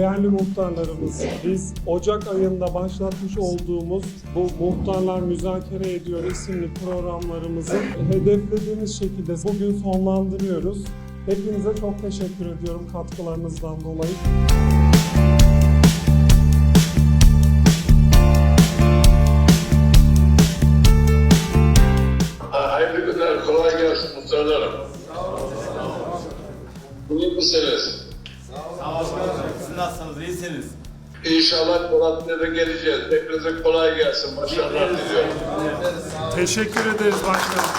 Değerli muhtarlarımız, biz Ocak ayında başlatmış olduğumuz bu Muhtarlar Müzakere Ediyor isimli programlarımızı hedeflediğimiz şekilde bugün sonlandırıyoruz. Hepinize çok teşekkür ediyorum katkılarınızdan dolayı. Ha, Hayırlı günler, kolay gelsin muhtarlarım. İyi misiniz? Siz nasılsınız? İyisiniz. İnşallah Polatlı'ya da geleceğiz. Hepinize kolay gelsin, başarılar diliyorum. Teşekkür ederiz başkanım.